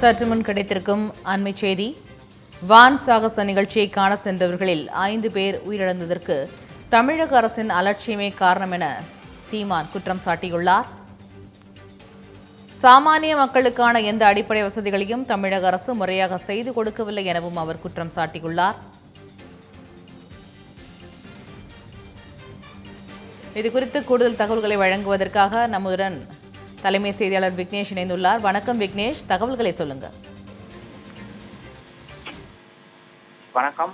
சற்று முன் கிடைத்திருக்கும் அண்மை செய்தி. வான் சாகச நிகழ்ச்சியை காண சென்றவர்களில் ஐந்து பேர் உயிரிழந்ததற்கு தமிழக அரசின் அலட்சியமே காரணம் என சீமான் குற்றம் சாட்டியுள்ளார். சாமானிய மக்களுக்கான எந்த அடிப்படை வசதிகளையும் தமிழக அரசு முறையாக செய்து கொடுக்கவில்லை எனவும் அவர் குற்றம் சாட்டியுள்ளார். இதுகுறித்து கூடுதல் தகவல்களை வழங்குவதற்காக நம்முடன் தலைமை செய்தியாளர் விக்னேஷ் இணைந்துள்ளார். வணக்கம் விக்னேஷ் தகவல்களை சொல்லுங்க. வணக்கம்.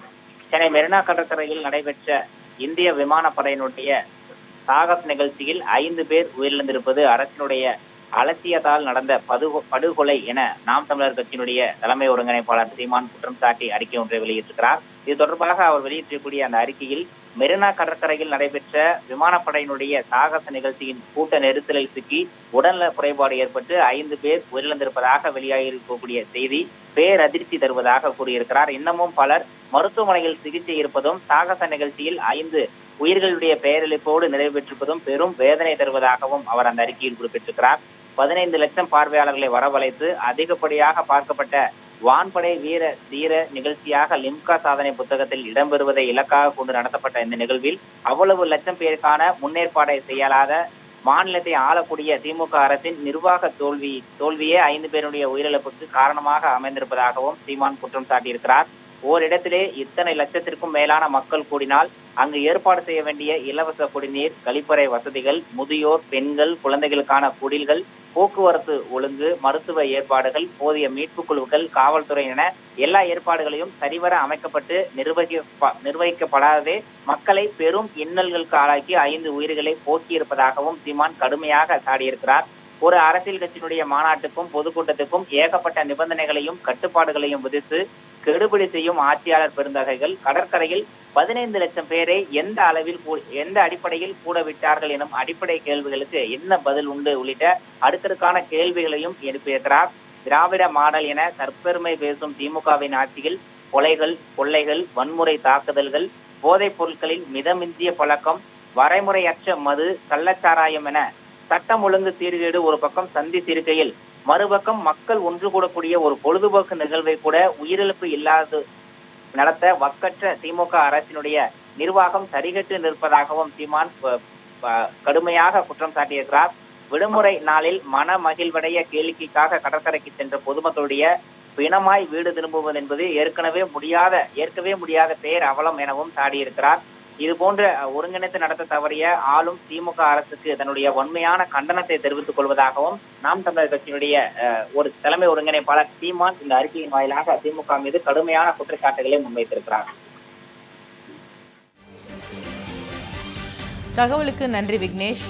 சென்னை மெரினா கடற்கரையில் நடைபெற்ற இந்திய விமானப்படையினுடைய சாகஸ் நிகழ்ச்சியில் ஐந்து பேர் உயிரிழந்திருப்பது அரசினுடைய அலட்சியத்தால் நடந்த பது படுகொலை என நாம் தமிழர் கட்சியினுடைய தலைமை ஒருங்கிணைப்பாளர் சீமான் குற்றம் சாட்டி அறிக்கை ஒன்றை வெளியிட்டிருக்கிறார். இது தொடர்பாக அவர் வெளியிட்டிருக்கக்கூடிய அந்த அறிக்கையில் மெரினா கடற்கரையில் நடைபெற்ற விமானப்படையினுடைய சாகச நிகழ்ச்சியின் கூட்ட நெரிசலில் சிக்கி உடல்நல குறைபாடு ஏற்பட்டு ஐந்து பேர் உயிரிழந்திருப்பதாக வெளியாகியிருக்கக்கூடிய செய்தி பேரதிர்ச்சி தருவதாக கூறியிருக்கிறார். இன்னமும் பலர் மருத்துவமனையில் சிகிச்சை இருப்பதும் சாகச நிகழ்ச்சியில் ஐந்து உயிர்களுடைய பெயரிழப்போடு நிறைவேற்றிருப்பதும் பெரும் வேதனை தருவதாகவும் அவர் அந்த அறிக்கையில் குறிப்பிட்டிருக்கிறார். பதினைந்து லட்சம் பார்வையாளர்களை வரவழைத்து அதிகப்படியாக பார்க்கப்பட்ட வான்படை வீர தீர நிகழ்ச்சியாக லிம்கா சாதனை புத்தகத்தில் இடம்பெறுவதை இலக்காக கொண்டு நடத்தப்பட்ட இந்த நிகழ்வில் அவ்வளவு லட்சம் பேருக்கான முன்னேற்பாடை செய்யலாத மாநிலத்தை ஆளக்கூடிய திமுக அரசின் நிர்வாக தோல்வி தோல்வியே ஐந்து பேருடைய உயிரிழப்புக்கு காரணமாக அமைந்திருப்பதாகவும் சீமான் குற்றம் சாட்டியிருக்கிறார். ஓரிடத்திலே இத்தனை லட்சத்திற்கும் மேலான மக்கள் கூடினால் அங்கு ஏற்பாடு செய்ய வேண்டிய இலவச குடிநீர் கழிப்பறை வசதிகள் முதியோர் பெண்கள் குழந்தைகளுக்கான குடில்கள் போக்குவரத்து ஒழுங்கு மருத்துவ ஏற்பாடுகள் போதிய மீட்பு குழுக்கள் காவல்துறை என எல்லா ஏற்பாடுகளையும் சரிவர அமைக்கப்பட்டு நிர்வகி நிர்வகிக்கப்படாததே மக்களை பெரும் இன்னல்களுக்கு ஆளாக்கி ஐந்து உயிர்களை போக்கியிருப்பதாகவும் சீமான் கடுமையாக சாடியிருக்கிறார். ஒரு அரசியல் கட்சியினுடைய மாநாட்டுக்கும் பொதுக்கூட்டத்துக்கும் ஏகப்பட்ட நிபந்தனைகளையும் கட்டுப்பாடுகளையும் விதித்து கெடுபிடி செய்யும் ஆட்சியாளர் பெருந்தகைகள் கடற்கரையில் பதினைந்து லட்சம் பேரை எந்த அளவில் எந்த அடிப்படையில் கூட விட்டார்கள் எனும் அடிப்படை கேள்விகளுக்கு என்ன பதில் உண்டு உள்ளிட்ட அடுக்கடுக்கான கேள்விகளையும் எழுப்பியிருக்கிறார். திராவிட மாடல் என தற்பெருமை பேசும் திமுகவின் ஆட்சியில் கொலைகள் கொள்ளைகள் வன்முறை தாக்குதல்கள் போதைப் பொருட்களின் மிதமிஞ்சிய பழக்கம் வரைமுறையற்ற மது கள்ளச்சாராயம் என சட்டம் ஒழுங்கு சீர்கேடு ஒரு பக்கம் சந்தித்திருக்கையில் மறுபக்கம் மக்கள் ஒன்று கூடக்கூடிய ஒரு பொழுதுபோக்கு நிகழ்வை கூட உயிரிழப்பு இல்லாது நடத்த வக்கற்ற திமுக அரசினுடைய நிர்வாகம் சரிகட்டு நிற்பதாகவும் சீமான் கடுமையாக குற்றம் சாட்டியிருக்கிறார். விடுமுறை நாளில் மன மகிழ்வடைய கேளிக்கைக்காக கடற்கரைக்கு சென்ற பொதுமக்களுடைய பிணமாய் வீடு திரும்புவது என்பது ஏற்கனவே முடியாத ஏற்கவே முடியாத பேர் அவலம் எனவும் சாடியிருக்கிறார். இது போன்ற ஒருங்கிணைத்து நடத்த தவறிய ஆளும் திமுக அரசுக்கு தன்னுடைய உண்மையான கண்டனத்தை தெரிவித்துக் கொள்வதாகவும் நாம் தமிழர் கட்சியினுடைய ஒரு தலைமை ஒருங்கிணைப்பாளர் சீமான் இந்த அறிக்கையின் வாயிலாக திமுக மீது கடுமையான குற்றச்சாட்டுகளை முன்வைத்திருக்கிறார். தகவலுக்கு நன்றி விக்னேஷ்.